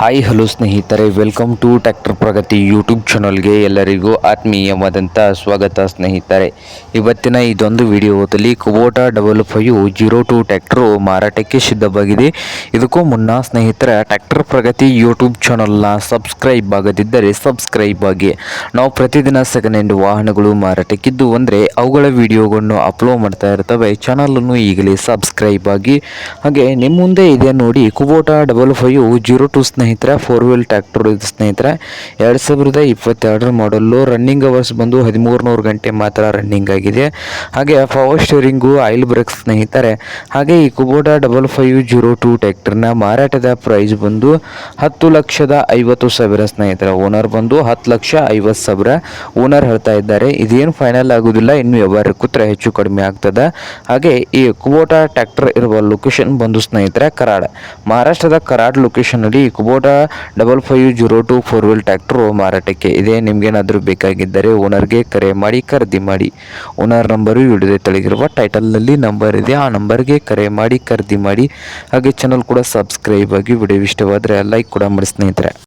Hi hello ಸ್ನೇಹಿತರೆ. Welcome to tractor Pragati YouTube ಚಾನಲ್ಗೆ ಎಲ್ಲರಿಗೂ ಆತ್ಮೀಯವಾದಂಥ ಸ್ವಾಗತ ಸ್ನೇಹಿತರೆ. ಇವತ್ತಿನ ಇದೊಂದು ವಿಡಿಯೋದಲ್ಲಿ Kubota double five zero two tractor ಮಾರಾಟಕ್ಕೆ ಸಿದ್ಧವಾಗಿದೆ. ಇದಕ್ಕೂ ಮುನ್ನ ಸ್ನೇಹಿತರ ಟ್ಯಾಕ್ಟರ್ ಪ್ರಗತಿ ಯೂಟ್ಯೂಬ್ ಚಾನಲ್ನ ಸಬ್ಸ್ಕ್ರೈಬ್ ಆಗದಿದ್ದರೆ ಸಬ್ಸ್ಕ್ರೈಬ್ ಆಗಿ. ನಾವು ಪ್ರತಿದಿನ ಸೆಕೆಂಡ್ ಹ್ಯಾಂಡ್ ವಾಹನಗಳು ಮಾರಾಟಕ್ಕಿದ್ದು ಅಂದರೆ ಅವುಗಳ ವಿಡಿಯೋಗಳನ್ನು ಅಪ್ಲೋಡ್ ಮಾಡ್ತಾ ಇರ್ತವೆ. ಚಾನಲನ್ನು ಈಗಲೇ ಸಬ್ಸ್ಕ್ರೈಬ್ ಆಗಿ. ಹಾಗೆ ನಿಮ್ಮ ಮುಂದೆ ಇದೆ ನೋಡಿ Kubota double five zero two ಸ್ನೇಹಿತರೆ. ಫೋರ್ ವೀಲ್ ಟ್ರ್ಯಾಕ್ಟರ್ ಇದು ಸ್ನೇಹಿತರೆ, ಎರಡು ಸಾವಿರದ ಇಪ್ಪತ್ತೆರಡರ ಮಾಡಲ್ಲು ರನ್ನಿಂಗ್ ಅವರ್ಸ್ ಬಂದು ಹದಿಮೂರು ನೂರು ಗಂಟೆ ಮಾತ್ರ ರನ್ನಿಂಗ್ ಆಗಿದೆ. ಹಾಗೆ ಪವರ್ ಸ್ಟೇರಿಂಗು ಆಯಿಲ್ ಬ್ರೇಕ್ ಸ್ನೇಹಿತರೆ, ಹಾಗೆ ಈ Kubota double five zero two ಟ್ಯಾಕ್ಟರ್ನ ಮಾರಾಟದ ಪ್ರೈಸ್ ಬಂದು ಹತ್ತು ಲಕ್ಷದ ಐವತ್ತು ಸಾವಿರ ಸ್ನೇಹಿತರೆ. ಓನರ್ ಬಂದು ಹತ್ತು ಲಕ್ಷ ಐವತ್ತು ಸಾವಿರ ಓನರ್ ಹೇಳ್ತಾ ಇದ್ದಾರೆ. ಇದೇನು ಫೈನಲ್ ಆಗೋದಿಲ್ಲ, ಇನ್ನು ವ್ಯವಹಾರ ಕೂತ್ರೆ ಹೆಚ್ಚು ಕಡಿಮೆ ಆಗ್ತದೆ. ಹಾಗೆ ಈ ಕುಬೋಟಾ ಟ್ಯಾಕ್ಟರ್ ಇರುವ ಲೊಕೇಶನ್ ಬಂದು ಸ್ನೇಹಿತರೆ ಕರಾಡ್ ಮಹಾರಾಷ್ಟ್ರದ Karad ಲೊಕೇಶನಲ್ಲಿ Kubota double five zero two four wheel tractor ಮಾರಾಟಕ್ಕೆ ಇದೆ ನಿಮಗೇನಾದರೂ ಬೇಕಾಗಿದ್ದರೆ ಓನರ್ಗೆ ಕರೆ ಮಾಡಿ, ಖರೀದಿ ಮಾಡಿ. ಓನರ್ ನಂಬರು ವಿಡಿಯೋದ ತೆಳಗಿರುವ ಟೈಟಲ್ನಲ್ಲಿ ನಂಬರ್ ಇದೆ. ಆ ನಂಬರ್ಗೆ ಕರೆ ಮಾಡಿ, ಖರೀದಿ ಮಾಡಿ. ಹಾಗೆ ಚಾನಲ್ ಕೂಡ ಸಬ್ಸ್ಕ್ರೈಬ್ ಆಗಿ ವಿಡಿಯೋ ಇಷ್ಟವಾದರೆ ಲೈಕ್ ಕೂಡ ಮಾಡಿ ಸ್ನೇಹಿತರೆ.